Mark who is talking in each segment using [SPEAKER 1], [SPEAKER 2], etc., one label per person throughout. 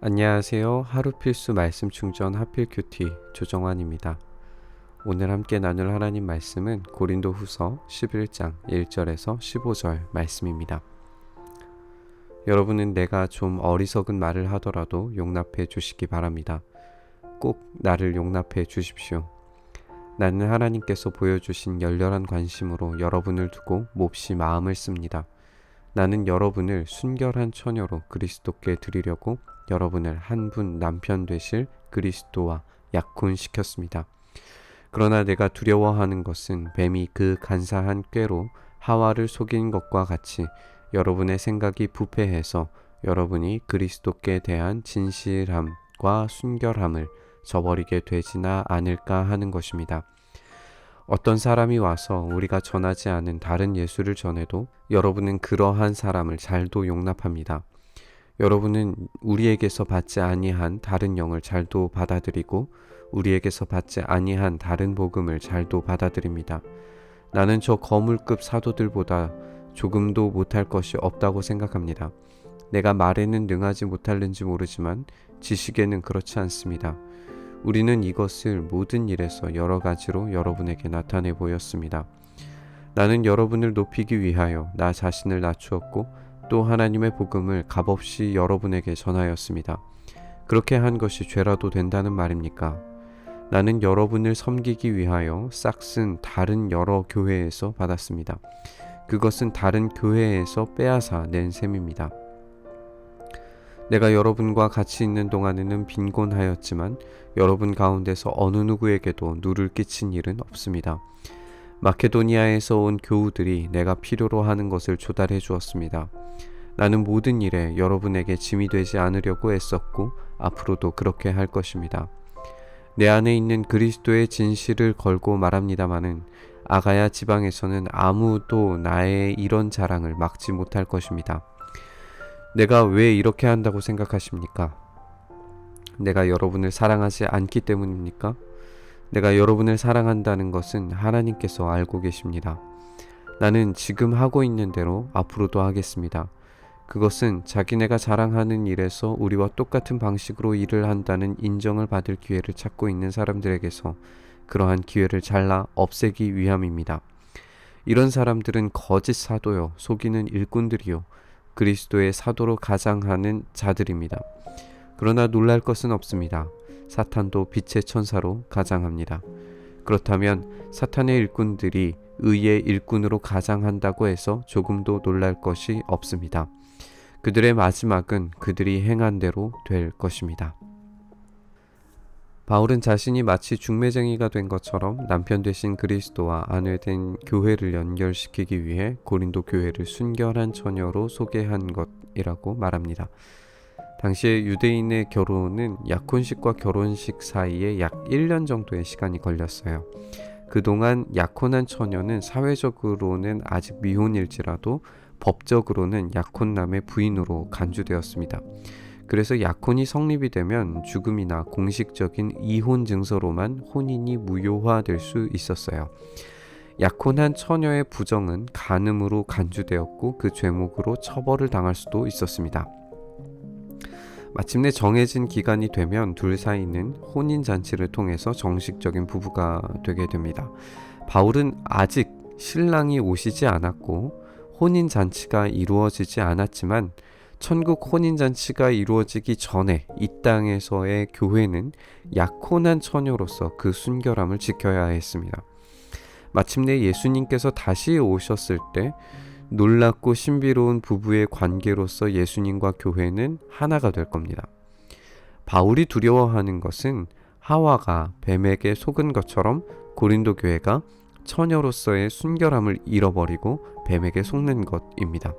[SPEAKER 1] 안녕하세요. 하루 필수 말씀 충전 하필 큐티 조정환입니다. 오늘 함께 나눌 하나님 말씀은 고린도 후서 11장 1절에서 15절 말씀입니다. 여러분은 내가 좀 어리석은 말을 하더라도 용납해 주시기 바랍니다. 꼭 나를 용납해 주십시오. 나는 하나님께서 보여주신 열렬한 관심으로 여러분을 두고 몹시 마음을 씁니다. 나는 여러분을 순결한 처녀로 그리스도께 드리려고 여러분을 한 분 남편 되실 그리스도와 약혼시켰습니다. 그러나 내가 두려워하는 것은 뱀이 그 간사한 꾀로 하와를 속인 것과 같이 여러분의 생각이 부패해서 여러분이 그리스도께 대한 진실함과 순결함을 저버리게 되지나 않을까 하는 것입니다. 어떤 사람이 와서 우리가 전하지 않은 다른 예수를 전해도 여러분은 그러한 사람을 잘도 용납합니다. 여러분은 우리에게서 받지 아니한 다른 영을 잘도 받아들이고 우리에게서 받지 아니한 다른 복음을 잘도 받아들입니다. 나는 저 거물급 사도들보다 조금도 못할 것이 없다고 생각합니다. 내가 말에는 능하지 못할는지 모르지만 지식에는 그렇지 않습니다. 우리는 이것을 모든 일에서 여러 가지로 여러분에게 나타내 보였습니다. 나는 여러분을 높이기 위하여 나 자신을 낮추었고 또 하나님의 복음을 값없이 여러분에게 전하였습니다. 그렇게 한 것이 죄라도 된다는 말입니까? 나는 여러분을 섬기기 위하여 싹슨 다른 여러 교회에서 받았습니다. 그것은 다른 교회에서 빼앗아 낸 셈입니다. 내가 여러분과 같이 있는 동안에는 빈곤하였지만 여러분 가운데서 어느 누구에게도 누를 끼친 일은 없습니다. 마케도니아에서 온 교우들이 내가 필요로 하는 것을 조달해 주었습니다. 나는 모든 일에 여러분에게 짐이 되지 않으려고 애썼고 앞으로도 그렇게 할 것입니다. 내 안에 있는 그리스도의 진실을 걸고 말합니다마는 아가야 지방에서는 아무도 나의 이런 자랑을 막지 못할 것입니다. 내가 왜 이렇게 한다고 생각하십니까? 내가 여러분을 사랑하지 않기 때문입니까? 내가 여러분을 사랑한다는 것은 하나님께서 알고 계십니다. 나는 지금 하고 있는 대로 앞으로도 하겠습니다. 그것은 자기네가 자랑하는 일에서 우리와 똑같은 방식으로 일을 한다는 인정을 받을 기회를 찾고 있는 사람들에게서 그러한 기회를 잘라 없애기 위함입니다. 이런 사람들은 거짓 사도요, 속이는 일꾼들이요, 그리스도의 사도로 가장하는 자들입니다. 그러나 놀랄 것은 없습니다. 사탄도 빛의 천사로 가장합니다. 그렇다면 사탄의 일꾼들이 의의 일꾼으로 가장한다고 해서 조금도 놀랄 것이 없습니다. 그들의 마지막은 그들이 행한 대로 될 것입니다. 바울은 자신이 마치 중매쟁이가 된 것처럼 남편 되신 그리스도와 아내 된 교회를 연결시키기 위해 고린도 교회를 순결한 처녀로 소개한 것이라고 말합니다. 당시에 유대인의 결혼은 약혼식과 결혼식 사이에 약 1년 정도의 시간이 걸렸어요. 그동안 약혼한 처녀는 사회적으로는 아직 미혼일지라도 법적으로는 약혼남의 부인으로 간주되었습니다. 그래서 약혼이 성립이 되면 죽음이나 공식적인 이혼 증서로만 혼인이 무효화될 수 있었어요. 약혼한 처녀의 부정은 간음으로 간주되었고 그 죄목으로 처벌을 당할 수도 있었습니다. 마침내 정해진 기간이 되면 둘 사이는 혼인 잔치를 통해서 정식적인 부부가 되게 됩니다. 바울은 아직 신랑이 오시지 않았고 혼인 잔치가 이루어지지 않았지만 천국 혼인 잔치가 이루어지기 전에 이 땅에서의 교회는 약혼한 처녀로서 그 순결함을 지켜야 했습니다. 마침내 예수님께서 다시 오셨을 때 놀랍고 신비로운 부부의 관계로서 예수님과 교회는 하나가 될 겁니다. 바울이 두려워하는 것은 하와가 뱀에게 속은 것처럼 고린도 교회가 처녀로서의 순결함을 잃어버리고 뱀에게 속는 것입니다.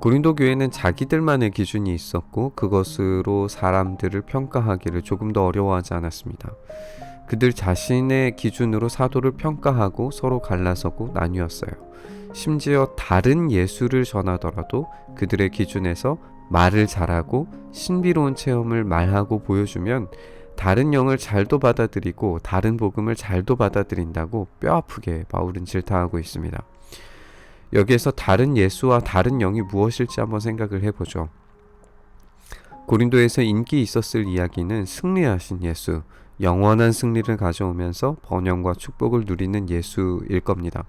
[SPEAKER 1] 고린도 교회는 자기들만의 기준이 있었고 그것으로 사람들을 평가하기를 조금 더 어려워하지 않았습니다. 그들 자신의 기준으로 사도를 평가하고 서로 갈라서고 나뉘었어요. 심지어 다른 예수를 전하더라도 그들의 기준에서 말을 잘하고 신비로운 체험을 말하고 보여주면 다른 영을 잘도 받아들이고 다른 복음을 잘도 받아들인다고 뼈아프게 바울은 질타하고 있습니다. 여기에서 다른 예수와 다른 영이 무엇일지 한번 생각을 해보죠. 고린도에서 인기 있었을 이야기는 승리하신 예수, 영원한 승리를 가져오면서 번영과 축복을 누리는 예수일 겁니다.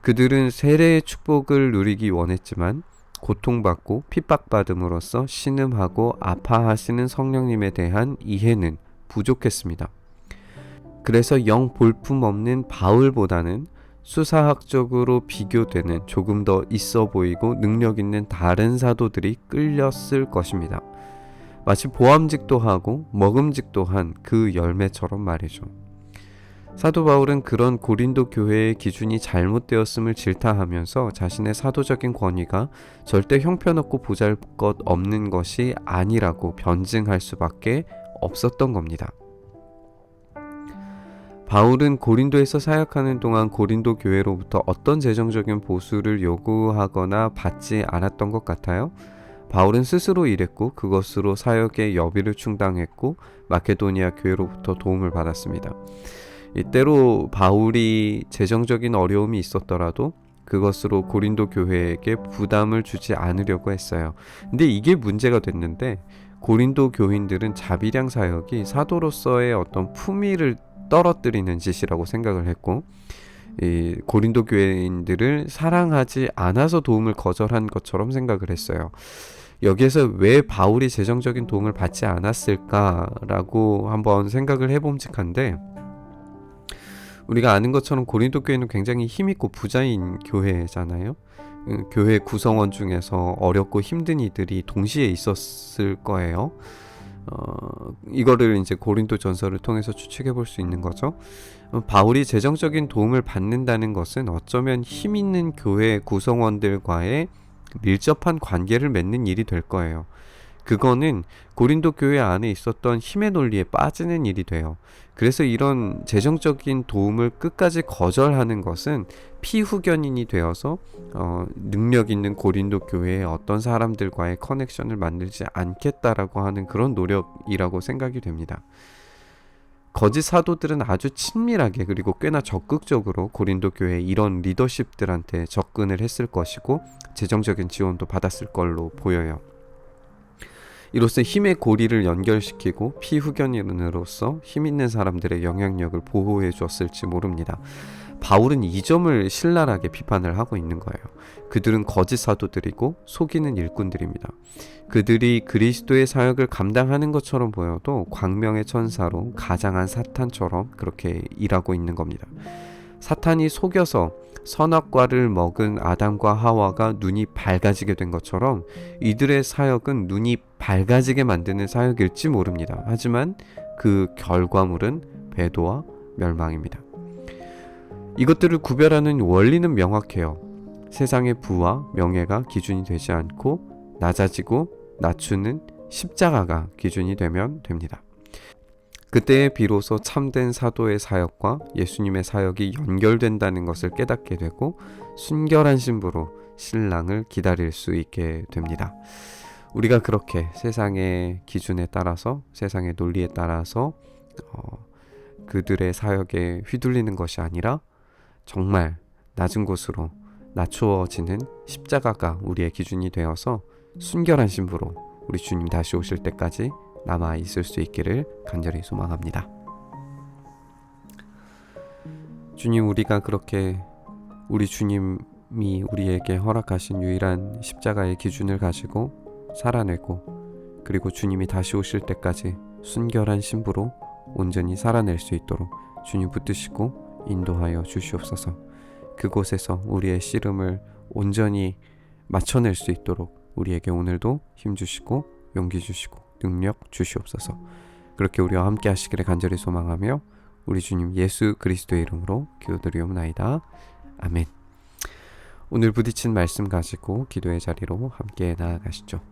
[SPEAKER 1] 그들은 세례의 축복을 누리기 원했지만 고통받고 핍박받음으로써 신음하고 아파하시는 성령님에 대한 이해는 부족했습니다. 그래서 영 볼품 없는 바울보다는 수사학적으로 비교되는 조금 더 있어 보이고 능력 있는 다른 사도들이 끌렸을 것입니다. 마치 보암직도 하고 먹음직도 한 그 열매처럼 말이죠. 사도 바울은 그런 고린도 교회의 기준이 잘못되었음을 질타하면서 자신의 사도적인 권위가 절대 형편없고 보잘것 없는 것이 아니라고 변증할 수밖에 없었던 겁니다. 바울은 고린도에서 사역하는 동안 고린도 교회로부터 어떤 재정적인 보수를 요구하거나 받지 않았던 것 같아요. 바울은 스스로 일했고 그것으로 사역의 여비를 충당했고 마케도니아 교회로부터 도움을 받았습니다. 이때로 바울이 재정적인 어려움이 있었더라도 그것으로 고린도 교회에게 부담을 주지 않으려고 했어요. 근데 이게 문제가 됐는데 고린도 교인들은 자비량 사역이 사도로서의 어떤 품위를 떨어뜨리는 짓이라고 생각을 했고 이 고린도 교인들을 사랑하지 않아서 도움을 거절한 것처럼 생각을 했어요. 여기에서 왜 바울이 재정적인 도움을 받지 않았을까라고 한번 생각을 해봄직한데 우리가 아는 것처럼 고린도 교회는 굉장히 힘있고 부자인 교회잖아요. 음, 교회 구성원 중에서 어렵고 힘든 이들이 동시에 있었을 거예요. 어, 이거를 이제 고린도 전설을 통해서 추측해 볼 수 있는 거죠. 어, 바울이 재정적인 도움을 받는다는 것은 어쩌면 힘 있는 교회 구성원들과의 밀접한 관계를 맺는 일이 될 거예요. 그거는 고린도 교회 안에 있었던 힘의 논리에 빠지는 일이 돼요. 그래서 이런 재정적인 도움을 끝까지 거절하는 것은 피후견인이 되어서 어, 능력 있는 고린도 교회의 어떤 사람들과의 커넥션을 만들지 않겠다라고 하는 그런 노력이라고 생각이 됩니다. 거짓 사도들은 아주 친밀하게 그리고 꽤나 적극적으로 고린도 교회 이런 리더십들한테 접근을 했을 것이고 재정적인 지원도 받았을 걸로 보여요. 이로써 힘의 고리를 연결시키고 피후견인으로서 힘 있는 사람들의 영향력을 보호해 주었을지 모릅니다. 바울은 이 점을 신랄하게 비판을 하고 있는 거예요. 그들은 거짓 사도들이고 속이는 일꾼들입니다. 그들이 그리스도의 사역을 감당하는 것처럼 보여도 광명의 천사로 가장한 사탄처럼 그렇게 일하고 있는 겁니다. 사탄이 속여서 선악과를 먹은 아담과 하와가 눈이 밝아지게 된 것처럼 이들의 사역은 눈이 밝아지게 만드는 사역일지 모릅니다. 하지만 그 결과물은 배도와 멸망입니다. 이것들을 구별하는 원리는 명확해요. 세상의 부와 명예가 기준이 되지 않고 낮아지고 낮추는 십자가가 기준이 되면 됩니다. 그때에 비로소 참된 사도의 사역과 예수님의 사역이 연결된다는 것을 깨닫게 되고 순결한 신부로 신랑을 기다릴 수 있게 됩니다. 우리가 그렇게 세상의 기준에 따라서 세상의 논리에 따라서 어, 그들의 사역에 휘둘리는 것이 아니라 정말 낮은 곳으로 낮추어지는 십자가가 우리의 기준이 되어서 순결한 신부로 우리 주님 다시 오실 때까지 남아 있을 수 있기를 간절히 소망합니다. 주님 우리가 그렇게 우리 주님이 우리에게 허락하신 유일한 십자가의 기준을 가지고 살아내고 그리고 주님이 다시 오실 때까지 순결한 신부로 온전히 살아낼 수 있도록 주님 붙드시고 인도하여 주시옵소서. 그곳에서 우리의 씨름을 온전히 맞춰낼 수 있도록 우리에게 오늘도 힘 주시고 용기 주시고 능력 주시옵소서. 그렇게 우리와 함께 하시기를 간절히 소망하며 우리 주님 예수 그리스도의 이름으로 기도드리옵나이다. 아멘. 오늘 부딪힌 말씀 가지고 기도의 자리로 함께 나아가시죠.